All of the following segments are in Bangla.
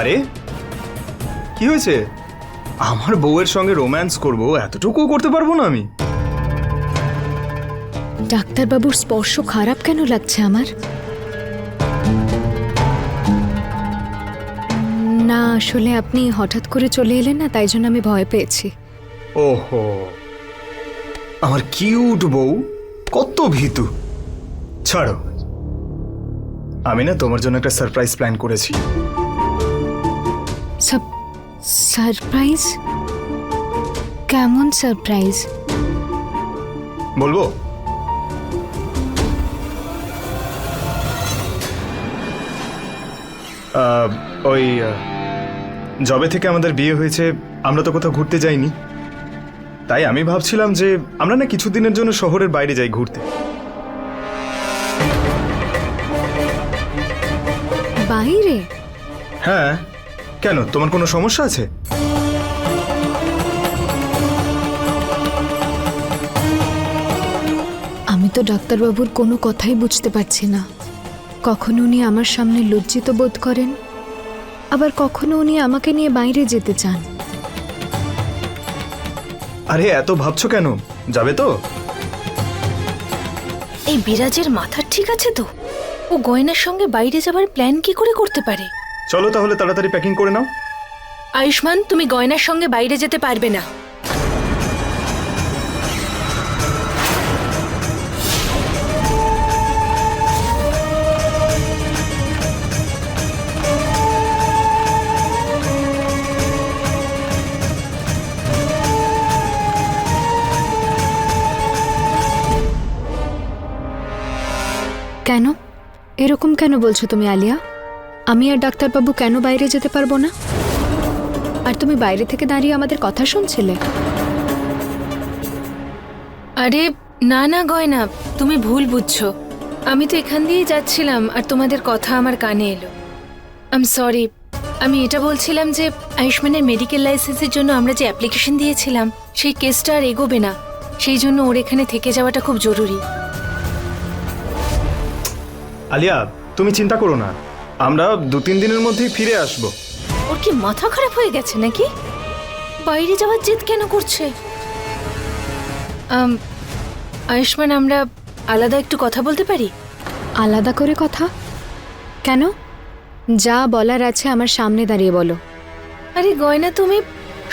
আরে কি হয়েছে? আমার বউয়ের সঙ্গে রোম্যান্স করব এতটুকু করতে পারব না আমি। ডাক্তারবাবুর স্পর্শ খারাপ কেন লাগছে আমার? না আসলে আপনি হঠাৎ করে চলে এলেন না তাই জন্য আমি ভয় পেয়েছি। ওহো আমার কিউট বউ কত ভীতু। ছাড়ো আমি না তোমার জন্য একটা সারপ্রাইজ প্ল্যান করেছি। সারপ্রাইজ কেমন সারপ্রাইজ বলব? ওই জবে থেকে আমাদের বিয়ে হয়েছে আমরা তো কোথাও ঘুরতে যাইনি। তাই আমি ভাবছিলাম যে আমরা না কিছুদিনের জন্য শহরের বাইরে যাই ঘুরতে। বাইরে? হ্যাঁ। কেন? তোমার কোনো সমস্যা আছে? আমি তো ডাক্তারবাবুর কোনো কথাই বুঝতে পারছি না। কখনো উনি আমার সামনে লজ্জিত বোধ করেন? আবার কখনো উনি আমাকে নিয়ে বাইরে যেতে চান? আরে এত ভাবছ কেন? যাবে তো? এই বিরাজের মাথা ঠিক আছে তো? ও গয়নার সঙ্গে বাইরে যাবার প্ল্যান কি করে করতে পারে? চলো তাহলে তাড়াতাড়ি প্যাকিং করে নাও। আয়ুষ্মান তুমি গয়নার সঙ্গে বাইরে যেতে পারবে না। কেন? এরকম কেন বলছো তুমি আলিয়া? আমি আর ডাক্তারবাবু কেন বাইরে যেতে পারব না? আর তুমি বাইরে থেকে দাঁড়িয়ে আমাদের কথা শুনছিলে? আরে না না গয়না তুমি ভুল বুঝছ। আমি তো এখান দিয়েই যাচ্ছিলাম আর তোমাদের কথা আমার কানে এলো। আম সরি আমি এটা বলছিলাম যে আয়ুষ্মানের মেডিকেল লাইসেন্সের জন্য আমরা যে অ্যাপ্লিকেশন দিয়েছিলাম সেই কেসটা আর এগোবে না। সেই জন্য ওর এখানে থেকে যাওয়াটা খুব জরুরি। আলিয়া তুমি চিন্তা করো না। আমরা দু তিন দিনের মধ্যেই ফিরে আসব। ওর কি মাথা খারাপ হয়ে গেছে নাকি? বাইরে যাওয়ার জেদ কেন করছে? আয়ুষ্মান আমরা আলাদা একটু কথা বলতে পারি? আলাদা করে কথা? কেন? যা বলার আছে আমার সামনে দাঁড়িয়ে বলো। আরে গয়না তুমি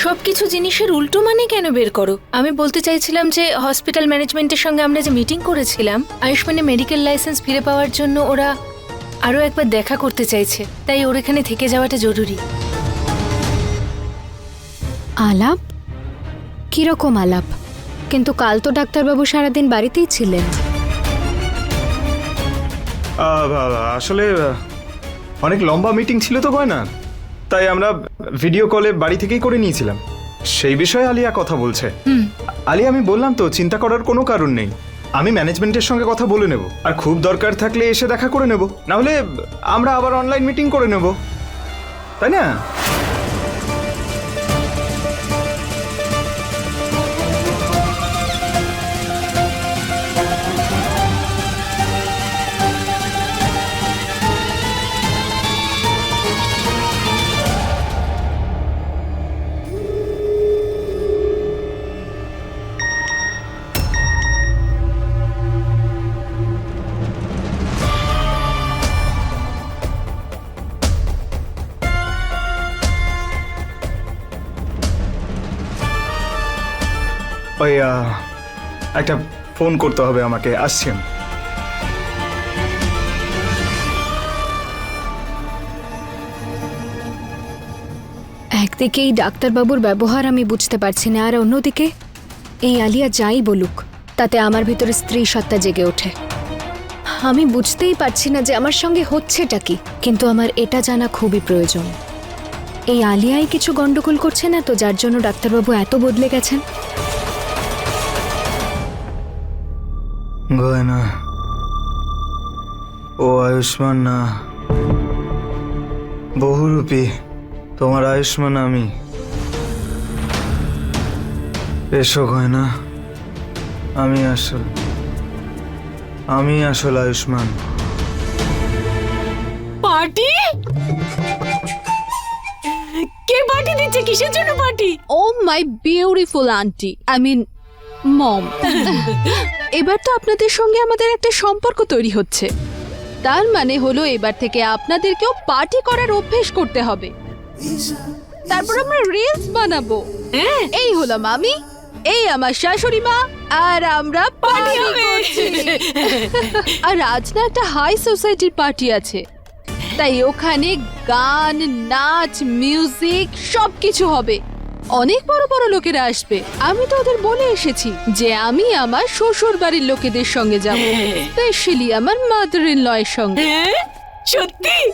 সবকিছু জিনিসের উল্টো মানে কেন বের করো? আমি বলতে চাইছিলাম যে হসপিটাল ম্যানেজমেন্টের সঙ্গে আমরা যে মিটিং করেছিলাম আয়ুষ্মানের মেডিকেল লাইসেন্স ফিরে পাওয়ার জন্য ওরা আরও একবার দেখা করতে চাইছে তাই ওর এখানে থেকে যাওয়াটা জরুরি। আলাপ? কীরকম আলাপ? কিন্তু কাল তো ডাক্তারবাবু সারাদিন বাড়িতেই ছিলেন। আহ, আসলে অনেক লম্বা মিটিং ছিল তো গয়না তাই আমরা ভিডিও কলে বাড়ি থেকেই করে নিয়েছিলাম। সেই বিষয়ে আলিয়া কথা বলছে। হুম। আলিয়া আমি বললাম তো চিন্তা করার কোনো কারণ নেই। আমি ম্যানেজমেন্টের সঙ্গে কথা বলে নেব। আর খুব দরকার থাকলে এসে দেখা করে নেব। না হলে আমরা আবার অনলাইন মিটিং করে নেব। তাই না? একটা ফোন করতে হবে আমাকে আসছি আমি। একদিকে এই ডাক্তারবাবুর ব্যবহার আমি বুঝতে পারছি না, আর অন্যদিকে এই আলিয়া যাই বলুক, তাতে আমার ভিতরে স্ত্রী সত্তা জেগে ওঠে। আমি বুঝতেই পারছি না যে আমার সঙ্গে হচ্ছেটা কি, কিন্তু আমার এটা জানা খুবই প্রয়োজন। এই আলিয়াই কিছু গন্ডগোল করছে না তো, যার জন্য ডাক্তারবাবু এত বদলে গেছেন? গয়না ও আয়ুষ্মান না। বহুরূপী তোমার আয়ুষ্মান আমি। এসো গয়না আমি আসল আমি আসল আয়ুষ্মান। পার্টি? কে পার্টি দিচ্ছে? কিসের জন্য party? Oh my beautiful aunty I mean mom. এবার তো আপনাদের সঙ্গে আমাদের একটা সম্পর্ক তৈরি হচ্ছে। তার মানে হলো এবার থেকে আপনাদেরকেও পার্টি করার অভ্যেস করতে হবে। তারপর আমরা রিলস বানাবো। হ্যাঁ। এই হলাম আমি এই আমার শাশুড়ি মা আর আমরা পার্টি করছি। আর আজ না একটা হাই সোসাইটির পার্টি আছে। তাই ওখানে গান নাচ মিউজিক সব কিছু হবে। অনেক বড় বড় লোকেরা আসবে। আমি তো ওদের বলে এসেছি যে আমি আমার শ্বশুর বাড়ির লোকেদের সঙ্গে যাব স্পেশালি আমার মাদার ইন লয়ের সঙ্গে। হ্যাঁ? সত্যি?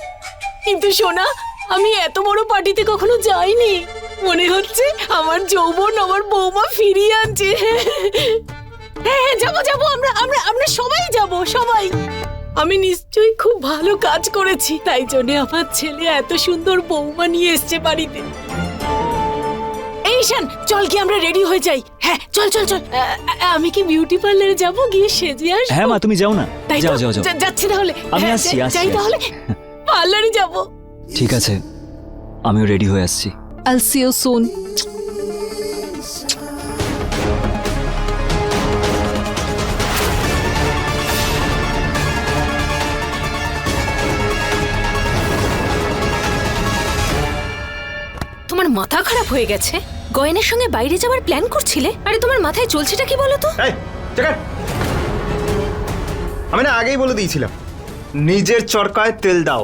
কিন্তু সোনা আমি এত বড় পার্টিতে কখনো যাইনি। মনে হচ্ছে আমার যৌবন আমার বৌমা ফিরিয়ে আনছে। হ্যাঁ হ্যাঁ যাব যাব আমরা আমরা আমরা সবাই যাব সবাই। আমি নিশ্চয়ই খুব ভালো কাজ করেছি তাই জন্য আমার ছেলে এত সুন্দর বৌমা নিয়ে এসছে বাড়িতে। এই শান চল কি আমরা রেডি হয়ে যাই। হ্যাঁ চল চল চল। আ, আ, আমি কি বিউটি পার্লারে যাব? গিয়ে সেজে আসব? হ্যাঁ মা তুমি যাও না। তাই তো? যাও যাও যাও। যা- যাচ্ছি তাহলে। আমি হ্যাঁ, আসছি, যাই- আসছি, যাই আসছি। তাহলে। পার্লারে যাব। ঠিক আছে। আমিও রেডি হয়ে আসছি। আল সি ইউ সুন তোমার মাথা খারাপ হয়ে গেছে? গয়নের সঙ্গে বাইরে যাওয়ার প্ল্যান করছিলে? আরে তোমার মাথায় চলছেটা কি বলো তো? আমি না আগেই বলে দিয়েছিলাম নিজের চরকায় তেল দাও।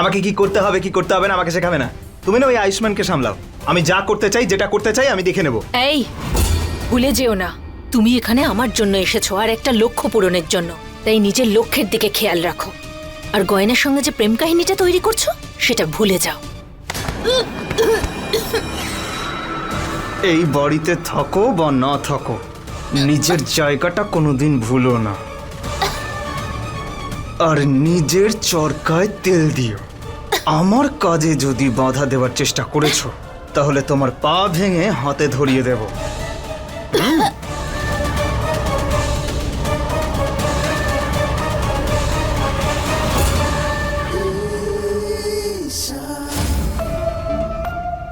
আমাকে কি করতে হবে কি করতে হবে না আমাকে শেখাবে না। তুমি না ওই আয়ুষ্মানকে সামলাও। আমি যা করতে চাই যেটা করতে চাই আমি দেখে নেব। এই ভুলে যেও না। তুমি এখানে আমার জন্য এসেছ আর একটা লক্ষ্য পূরণের জন্য। তাই নিজের লক্ষ্যের দিকে খেয়াল রাখো। আর গয়নার সঙ্গে যে প্রেম কাহিনীটা তৈরি করছ সেটা ভুলে যাও। এই বাড়িতে থাকো বা না থাকো, নিজের জায়গাটা কোনোদিন ভুলো না। আর নিজের চরকায় তেল দিও। আমার কাজে যদি বাধা দেওয়ার চেষ্টা করেছ, তাহলে তোমার পা ভেঙে হাতে ধরিয়ে দেব।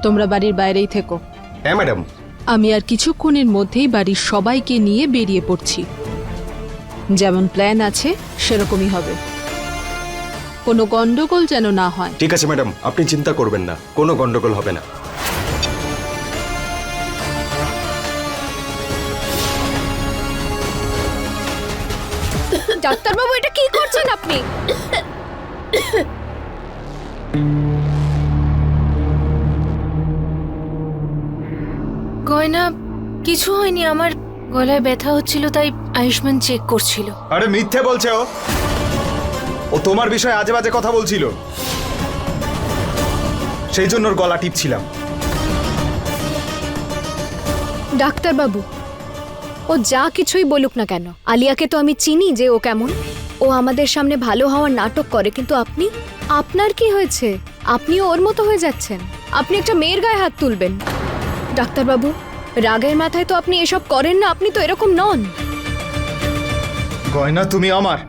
তোমরা বাড়ির বাইরেই থেকো। হ্যাঁ ম্যাডাম। আমি আর কিছুক্ষণের মধ্যেই বাড়ির সবাইকে নিয়ে বেরিয়ে পড়ছি। যেমন প্ল্যান আছে সেরকমই হবে। কোনো গন্ডগোল যেন না হয়। ঠিক আছে ম্যাডাম আপনি চিন্তা করবেন না কোনো গন্ডগোল হবে না। ডাক্তারবাবু এটা কি করছেন আপনি? গয়না কিছু হয়নি আমার গলায় ব্যথা হচ্ছিল তাই আয়ুষ্মান চেক করছিল। আরে মিথ্যে বলছে ও। ও তোমার বিষয়ে আজে বাজে কথা বলছিল। সেই জন্য ওর গলা টিপছিলাম। ডাক্তারবাবু ও যা কিছুই বলুক না কেন। আলিয়াকে তো আমি চিনি যে ও কেমন। ও আমাদের সামনে ভালো হওয়ার নাটক করে কিন্তু আপনি আপনার কি হয়েছে? আপনিও ওর মতো হয়ে যাচ্ছেন। আপনি একটা মেয়ের গায়ে হাত তুলবেন। ডাক্তারবাবু? রাগের মাথায় তো আপনি এসব করেন না, আপনি তো এরকম নন। গয়না তুমি আমার,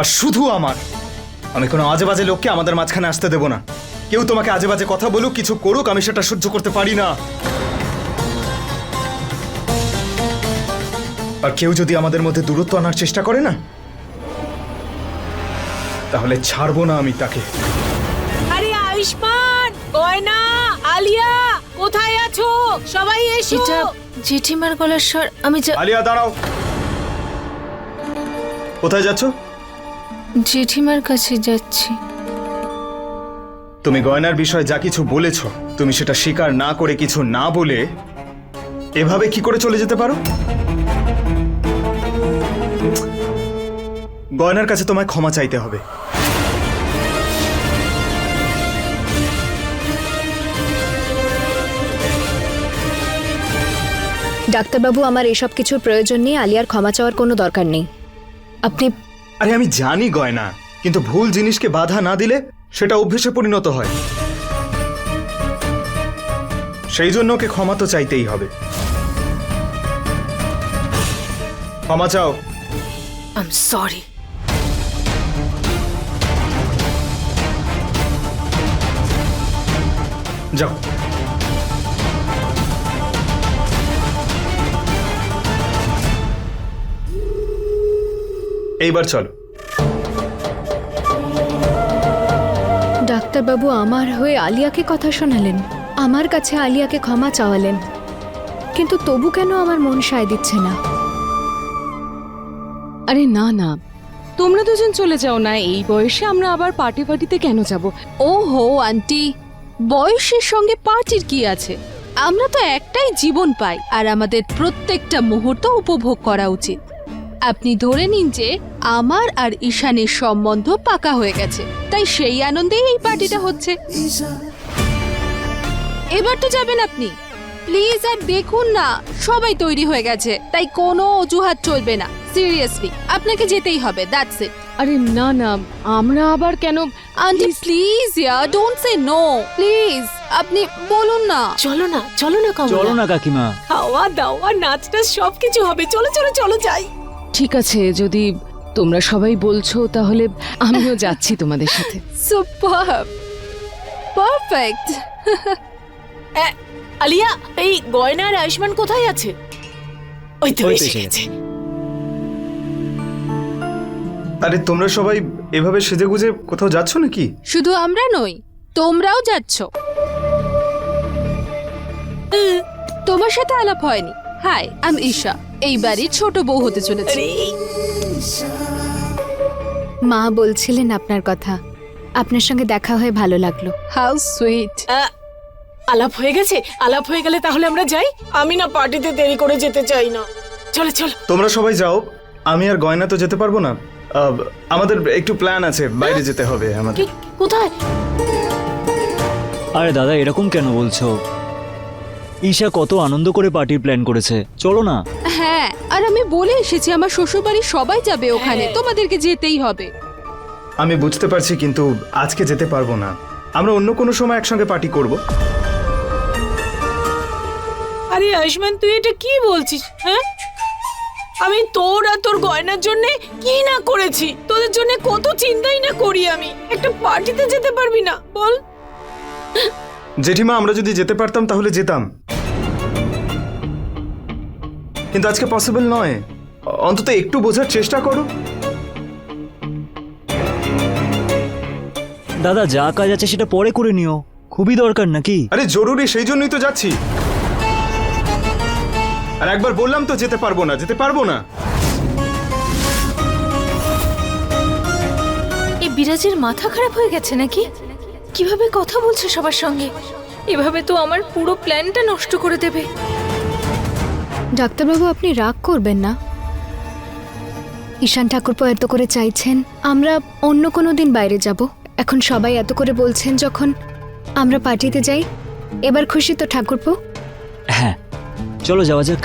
আর শুধু আমার। আমি কোনো আজে বাজে লোককে আমাদের মাঝখানে আসতে দেব না। কেউ তোমাকে আজে বাজে কথা বলুক, কিছু করুক, আমি সেটা সহ্য করতে পারি না। আর কেউ যদি আমাদের মধ্যে দূরত্ব আনার চেষ্টা করে না, তাহলে ছাড়বো না আমি তাকে। আছো সবাই এসো। এটা জেঠিমার গলার স্বর আমি যা আলিয়া দাঁড়াও। কোথায় যাচ্ছ? জেঠিমার কাছে যাচ্ছি। তুমি গয়নার বিষয়ে যা কিছু বলেছ তুমি সেটা স্বীকার না করে কিছু না বলে এভাবে কি করে চলে যেতে পারো? গয়নার কাছে তোমায় ক্ষমা চাইতে হবে। ডাক্তারবাবু আমার এসব কিছুর প্রয়োজন নেই আলিয়ার ক্ষমা চাওয়ার কোনো দরকার নেই। আপনি আরে আমি জানি গয়না কিন্তু ভুল জিনিসকে বাধা না দিলে সেটা অভ্যেসে পরিণত হয়। সেই জন্য ওকে ক্ষমা তো চাইতেই হবে। ক্ষমা চাও। সরি যাও। এইবার চলো। ডাক্তারবাবু আমার হয়ে আলিয়াকে কথা শোনালেন। আমার কাছে আলিয়াকে ক্ষমা চাওয়ালেন। কিন্তু তবু কেন আমার মন সায় দিচ্ছে না? আরে না না। তোমরা দুজন চলে যাও না এই বয়সে আমরা আবার পার্টি পার্টিতে কেন যাব? ও হো আন্টি বয়সের সঙ্গে পার্টির কি আছে? আমরা তো একটাই জীবন পাই আর আমাদের প্রত্যেকটা মুহূর্ত উপভোগ করা উচিত। আপনি ধরে নিন যে আমার আর ঈশানের সম্বন্ধ পাকা হয়ে গেছে। তাই সেই আনন্দেই এই পার্টিটা হচ্ছে। এবার তো যাবেন আপনি। প্লিজ আর দেখুন না সবাই তৈরি হয়ে গেছে। তাই কোনো অজুহাত চলবে না। সিরিয়াসলি আপনাকে যেতেই হবে দ্যাটস ইট। আরে না না আমরা আবার কেন? Aunty please yeah don't say no. Please আপনি বলুন না। চলো না চলো না কমলা। চলো না কাকিমা। খাওয়া দাওয়া নাচ টাচ সবকিছু হবে। চলো চলো চলো যাই। ঠিক আছে যদি তোমরা সবাই বলছো তাহলে আমিও যাচ্ছি তোমাদের সাথে। সুপার পারফেক্ট আলিয়া এই গয়না আর আয়ুষ্মান কোথায় আছে? ওই তো এসে এসে গেছে। আরে তোমরা সবাই এভাবে সেজে গুজে কোথাও যাচ্ছ নাকি? শুধু আমরা নই তোমরাও যাচ্ছ। তোমার সাথে আলাপ হয়নি। হাই আমি ঈশা এই বাড়ির ছোট বউ হতে চলেছি। মা বলছিলেন আপনার কথা। আপনার সঙ্গে দেখা হয়ে ভালো লাগল। হাউ সুইট আলাপ হয়ে গেছে? আলাপ হয়ে গেলে তাহলে আমরা যাই? আমি না পার্টিতে দেরি করে যেতে চাই না। চলো চলো। তোমরা সবাই যাও। আমি আর গয়না তো যেতে পারব না। আহ, আমাদের একটু প্ল্যান আছে। বাইরে যেতে হবে আমাদের। কোথায়? আরে দাদা এরকম কেন বলছো? ঈশা কত আনন্দ করে পার্টির প্ল্যান করেছে। চলো না। হ্যাঁ আর আমি বলে এসেছি আমার শ্বশুরবাড়ির সবাই যাবে ওখানে। তোমাদেরকে যেতেই হবে। আমি বুঝতে পারছি কিন্তু আজকে যেতে পারব না। আমরা অন্য কোনো সময় একসঙ্গে পার্টি করব? আরে আয়ুষ্মান তুই এটা কি বলছিস হ্যাঁ? আমি তোর আর তোর গয়নার জন্য কি না করেছি? তোদের জন্য কত চিন্তাই না করি আমি। একটা পার্টিতে যেতে পারবি না বল। জেঠিমা আমরা যদি যেতে পারতাম তাহলে যেতাম। কিন্তু আজকে পসিবল নয়। অন্তত একটু বোঝার চেষ্টা করো। দাদা যা কাজ আছে সেটা পরে করে নিও। খুবই দরকার নাকি? আরে জরুরি সেই জন্যই তো যাচ্ছি। আর একবার বললাম তো যেতে পারব না যেতে পারব না। এই বিরাজের মাথা খারাপ হয়ে গেছে নাকি? কীভাবে কথা বলছে সবার সঙ্গে? এভাবে তো আমার পুরো প্ল্যানটা নষ্ট করে দেবে। ডাক্তারবাবু আপনি রাগ করবেন না। ঈশান ঠাকুরপো এত করে চাইছেন আমরা অন্য কোনো দিন বাইরে যাব। এখন সবাই এত করে বলছেন যখন আমরা পার্টিতে যাই এবার খুশি তো ঠাকুরপো? হ্যাঁ চলো যাওয়া যাক।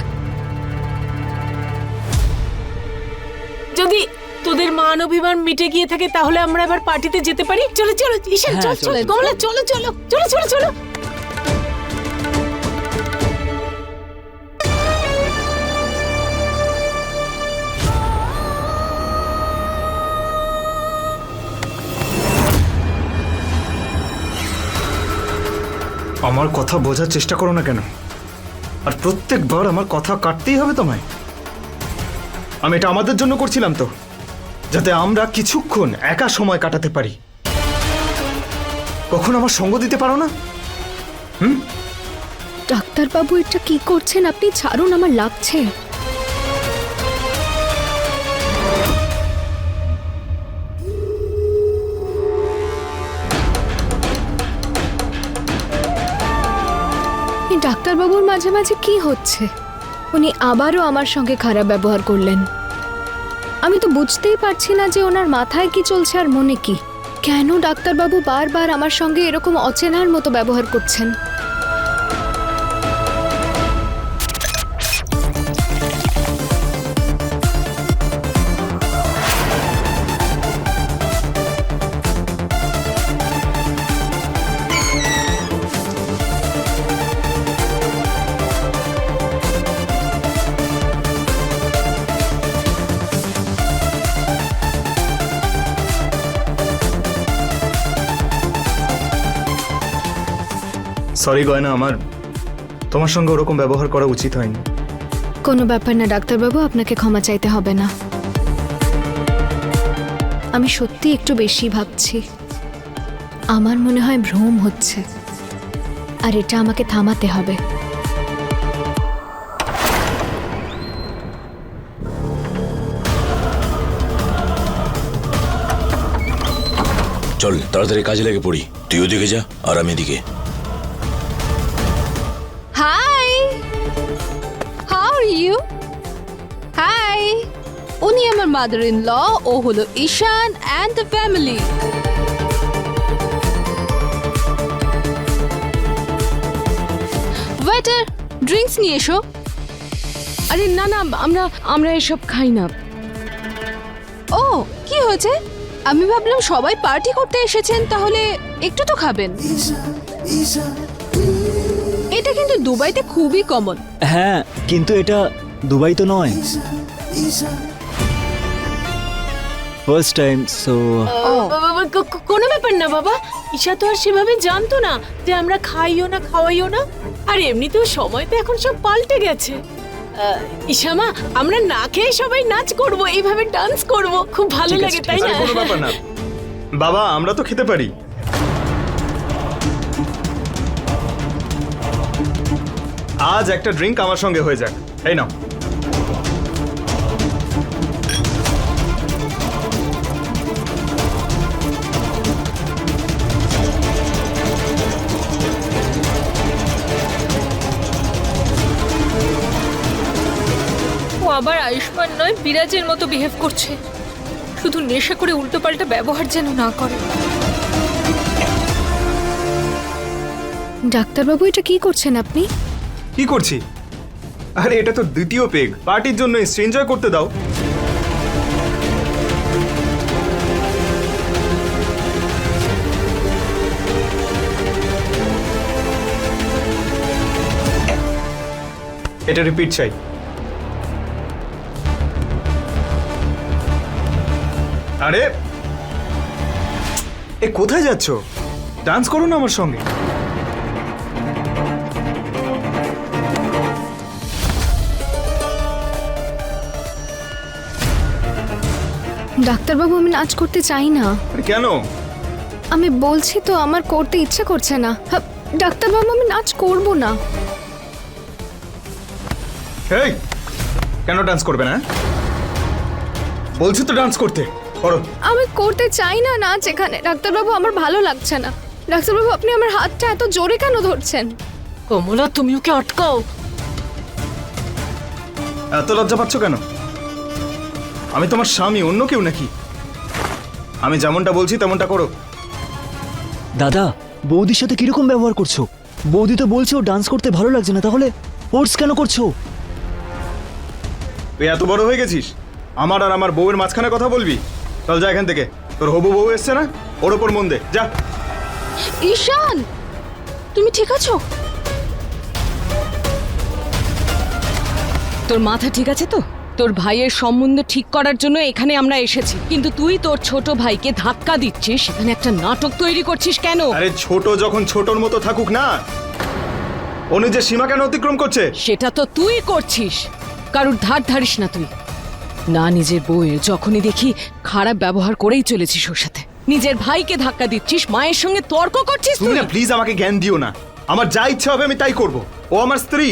যদি তোদের মান অভিমান মিটে গিয়ে থাকে তাহলে আমরা এবার পার্টিতে যেতে পারি? চলো চলো ঈশান হ্যাঁ, চল চল চলো। কমলা চলো চলো চলো চলো চলো। আমার কথা বোঝার চেষ্টা করো না কেন? আর প্রত্যেকবার আমার কথা কাটতেই হবে তোমায়। আমি এটা আমাদের জন্য করছিলাম তো, যাতে আমরা কিছুক্ষণ একা সময় কাটাতে পারি। কখন আমার সঙ্গ দিতে পারো না? হুম? ডাক্তারবাবু, এটা কি করছেন? আপনি ছাড়ুন, আমার লাগছে। মাঝে মাঝে কি হচ্ছে? উনি আবারও আমার সঙ্গে খারাপ ব্যবহার করলেন। আমি তো বুঝতেই পারছি না যে ওনার মাথায় কি চলছে আর মনে কি। কেন ডাক্তারবাবু বারবার আমার সঙ্গে এরকম অচেনার মতো ব্যবহার করছেন? সরি গয়না আমার। তোমার সঙ্গে ওরকম ব্যবহার করা উচিত হয়নি। কোনো ব্যাপার না ডাক্তারবাবু আপনাকে ক্ষমা চাইতে হবে না। আমি সত্যি একটু বেশি ভাবছি। আমার মনে হয় ভ্রম হচ্ছে। আর এটা আমাকে থামাতে হবে। চল তাড়াতাড়ি কাজে লেগে পড়ি। তুই ওদিকে যা আর আমি এদিকে। ইউ হাই উনি আমার মাদার ইন ল ও হলো Ishan and the family waiter drinks নিয়ে এসো আরে না না আমরা আমরা এসব খাই না ও কি হয়েছে আমি ভাবলাম সবাই পার্টি করতে এসেছেন তাহলে একটু তো খাবেন কিন্তু দুবাইতে খুবই কমন হ্যাঁ কিন্তু এটা দুবাই তো নয় ফার্স্ট টাইম সো কোনো ব্যাপার না বাবা। ঈশা তো আর সেভাবে জানতো না যে আমরা খাইও না খাওয়াইও না। আর এমনিতেও সময় তো এখন সব পাল্টে গেছে। ঈশামা আমরা না খেয়ে সবাই নাচ করব এইভাবে ডান্স করব। খুব ভালো লাগে তাই না। বাবা আমরা তো খেতে পারি। আজ একটা ড্রিঙ্ক আমার সঙ্গে হয়ে যাক। এই নাও। ও আবার আয়ুষ্মান নয় বিরাজের মতো বিহেভ করছে। শুধু নেশা করে উল্টোপাল্টা ব্যবহার যেন না করে। ডাক্তারবাবু এটা কি করছেন আপনি? কি করছি? আরে, এটা তো দ্বিতীয় পেগ। পার্টির জন্য এসছি এনজয় করতে দাও। এটা রিপিট চাই। আরে, এ কোথায় যাচ্ছ? ডান্স করো না আমার সঙ্গে। ডাক্তারবাবু আমি নাচ করতে চাই না। কেন? আমি বলছি তো আমার করতে ইচ্ছে করছে না। ডাক্তারবাবু আমি নাচ করব না। এই কেন ডান্স করবে না বলছি তো ডান্স করতে করো। আমি করতে চাই না নাচ এখানে। ডাক্তারবাবু আমার ভালো লাগছে না। ডাক্তারবাবু আপনি আমার হাতটা এত জোরে কেন ধরছেন? কমলা তুমি ওকে আটকাও। এত লজ্জা পাচ্ছ কেন? আমি তোমার স্বামী অন্য কেউ নাকি? আমি যেমনটা বলছি তেমনটা করো। দাদা বৌদির সাথে কীরকম ব্যবহার করছ? বৌদি তো বলছে ও ডান্স করতে ভালো লাগছে না তাহলে ফোর্স কেন করছ? তুই এত বড় হয়ে গেছিস? আমার আর আমার বউয়ের মাঝখানে কথা বলবি? চল যা এখান থেকে। তোর হবু বউ এসছে না? ওর ওপর মন দে। যা। ঈশান তুমি ঠিক আছো? তোর মাথা ঠিক আছে তো? তোর ভাইয়ের সম্বন্ধ ঠিক করার জন্য এখানে আমরা এসেছি। কিন্তু তুই তোর ছোট ভাইকে ধাক্কা দিচ্ছিস সেখানে একটা নাটক তৈরি করছিস কেন? আরে ছোট যখন ছোটর মতো থাকুক না ও নিজের সীমা কেন অতিক্রম করছে। সেটা তো তুই করছিস। কারুর ধার ধারিস না তুই। না নিজের বউয়ের যখনই দেখি খারাপ ব্যবহার করেই চলেছিস ওর সাথে। নিজের ভাইকে ধাক্কা দিচ্ছিস মায়ের সঙ্গে তর্ক করছিস তুমি তুই? না প্লিজ আমাকে জ্ঞান দিও না। আমার যা ইচ্ছা হবে আমি তাই করব। ও আমার স্ত্রী।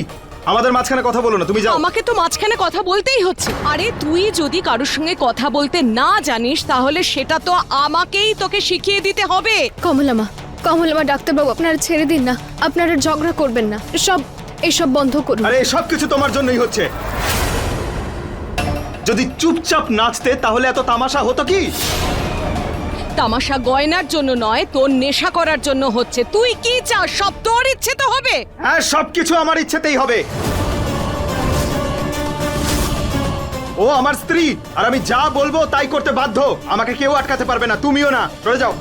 আমাদের মাঝখানে কথা বলো না তুমি যাও। আমাকে তো মাঝখানে কথা বলতেই হচ্ছে। আরে তুই যদি কারোর সঙ্গে কথা বলতে না জানিস তাহলে সেটা তো আমাকেই তোকে শিখিয়ে দিতে হবে। কমলামা কমলামা ডাক্তারবাবু আপনারা ছেড়ে দিন না। আপনারা ঝগড়া করবেন না। সব এসব বন্ধ করুন। আরে সব কিছু তোমার জন্যই হচ্ছে। যদি চুপচাপ নাচতে তাহলে এত তামাশা হতো কি? তামাশা গয়নার জন্য নয়, তোর নেশা করার জন্য হচ্ছে। তুই কি চাস? সব তোর ইচ্ছে তো হবে। হ্যাঁ সবকিছু আমার ইচ্ছেতেই হবে। ও আমার স্ত্রী, আর আমি যা বলব তাই করতে বাধ্য। আমাকে কেউ আটকাতে পারবে না, তুমিও না। চলে যাও।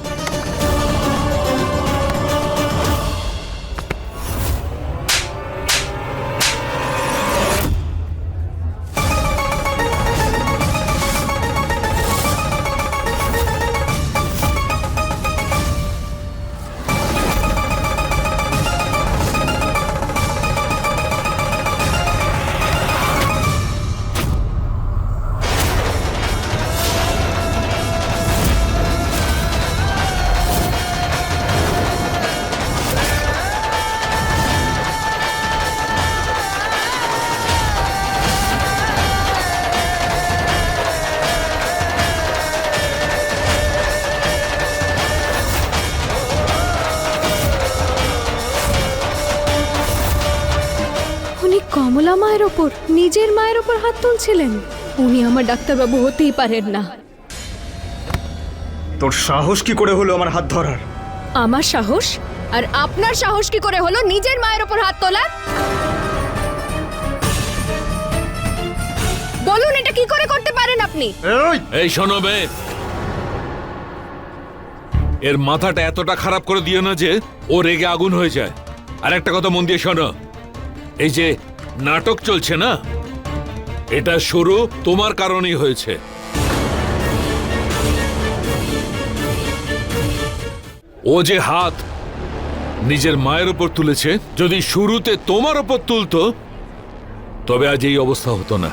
মায়ের ওপর নিজের মায়ের ওপর হাত তুলছিলেন। উনি আমার ডাক্তারবাবু হতেই পারেন না। তোর সাহস কি করে হলো আমার হাত ধরার? আমার সাহস? আর আপনার সাহস কি করে হলো নিজের মায়ের ওপর হাত তোলার? বলুন এটা কি করে করতে পারেন আপনি? এই! এই শোনো বে। এর মাথাটা এতটা খারাপ করে দিও না যে ও রেগে আগুন হয়ে যায়। আর একটা কথা মন দিয়ে শোনো। এই যে নাটক চলছে না? এটা শুরু তোমার কারণেই হয়েছে। ও যে হাত নিজের মায়ের উপর তুলেছে, যদি শুরুতে তোমার উপর তুলতো, তবে আজ এই অবস্থা হতো না।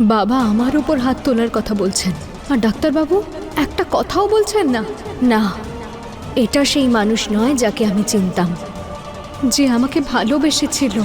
বাবা আমার উপর হাত তোলার কথা বলছেন, আর ডাক্তারবাবু একটা কথাও বলছেন না? না। এটা সেই মানুষ নয় যাকে আমি চিনতাম। যে আমাকে ভালোবেসেছিল।